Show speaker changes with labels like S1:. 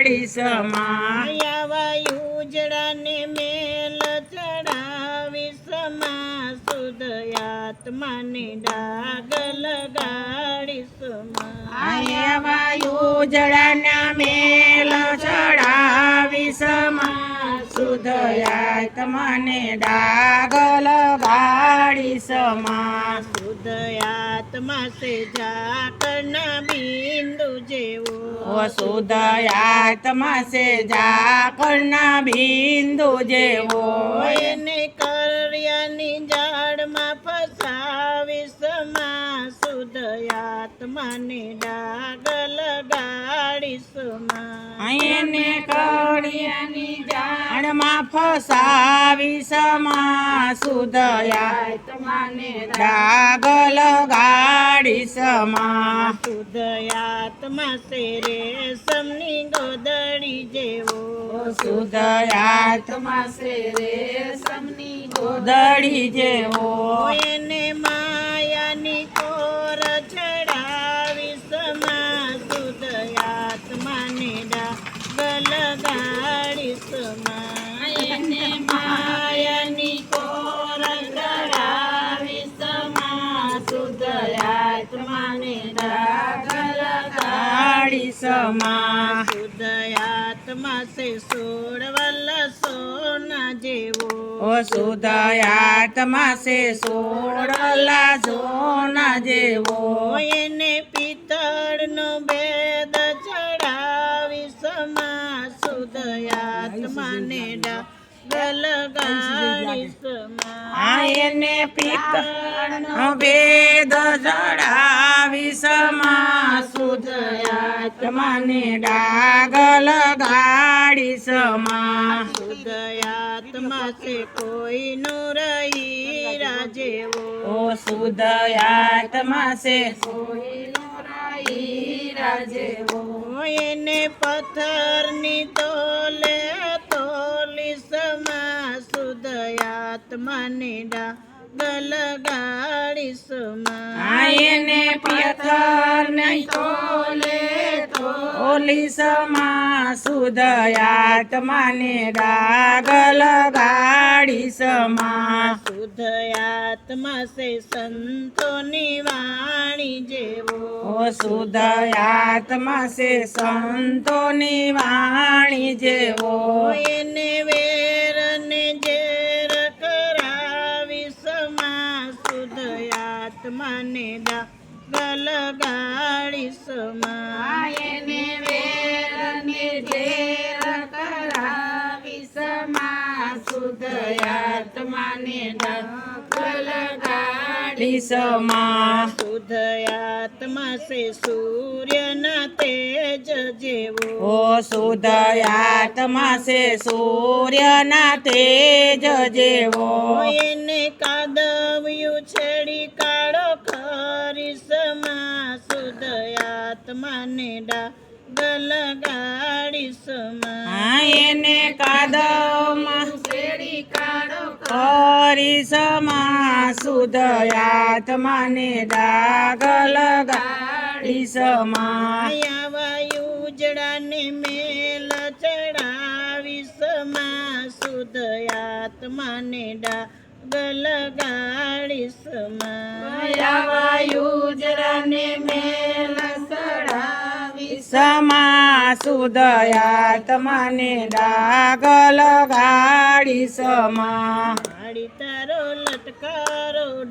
S1: ગાડી સમા
S2: ઉજળાને મેલ ચડાવી સમા સુદયાત્માને ડાગ લગાડી સમા
S1: વાયુ જળાના મેલ શુદ્ધ તમને ડાગલ લગાડી સમા.
S2: શુદ્ધ આત્મા સે ઝાકરના બિંદુ જેવો.
S1: શુદ્ધ આત્મા સે જાકરના બિંદુ જેવો.
S2: એને કર્યાની જાડમાં ફસાવી સમા. શુદ્ધ આત્માને ડાગલ ગાડી સમા.
S1: એને જાણમાં ફસાવી સમા સુદયા તમને ડાગ લગાડી સમા
S2: શુદ્ધ આત્મા સમની ગોદડી જેવો.
S1: સુદયાત્મા શેરે સમની ગોદડી જેવો.
S2: એને માયાની કોર ચડાવી સમા શુદ્ધ આત્માને ડાગ લગાડી સમા
S1: સમા
S2: શુદ્ધ આત્મા સે સોળવલ સોના જેવો
S1: ઓ સુદયાત્મા સે જોના જેવો
S2: એને પિત્તળનો ભેદ ચડાવી સમા શુદ્ધ આત્માને
S1: આયને પિત્તળનો ભેદ જડાવી સમા સુદયાત્માને ડાગલ ગાડી સમા
S2: શુદ્ધ આત્મા સે કોઈનો રહી રાજેવો.
S1: ઓ શુદ્ધ આત્મા છે કોઈ નો રાઈરા જેવો
S2: એને પથ્થરની તોલે તોલી સમા શુદ્ધ આત્માને ગલ ગાડી સમા
S1: એને પથ્થર નહીં તોલે તોલી સમા સુદયાત્માને ડાગ લગાડી સમા
S2: શુદ્ધ આત્મા સે સંતોની વાણી જેવો.
S1: ઓ સુદયાત્મા સે સંતોની વાણી જેવો.
S2: એને વેરને જેર કરાવી સમા શુદ્ધ આત્માને ડાગ લગાડી સમા
S1: સુદયાત્માને ડાગ લગાડી સમા
S2: શુદ્ધ સે સૂર્યના તેજ જેવો
S1: ઓ સુદયાત્મા સે સૂર્યના તેજ જેવો
S2: એને કાદવ્યું છેડી કાળો ખરી સમા શુદ્ધ ડા સમા
S1: એને કાદવમાં કરી સમા સુદયાત્માને ડાગ લગાડી સમા.
S2: આવા ઉજળાને મેલ ચડાવી સમા. શુદ્ધ આત્માને ડાગ લગાડી સમા.
S1: વાયુજરાને મેલ સમા સુદયાત્માને ડાગ લગાડી સમા
S2: તારો લટકારો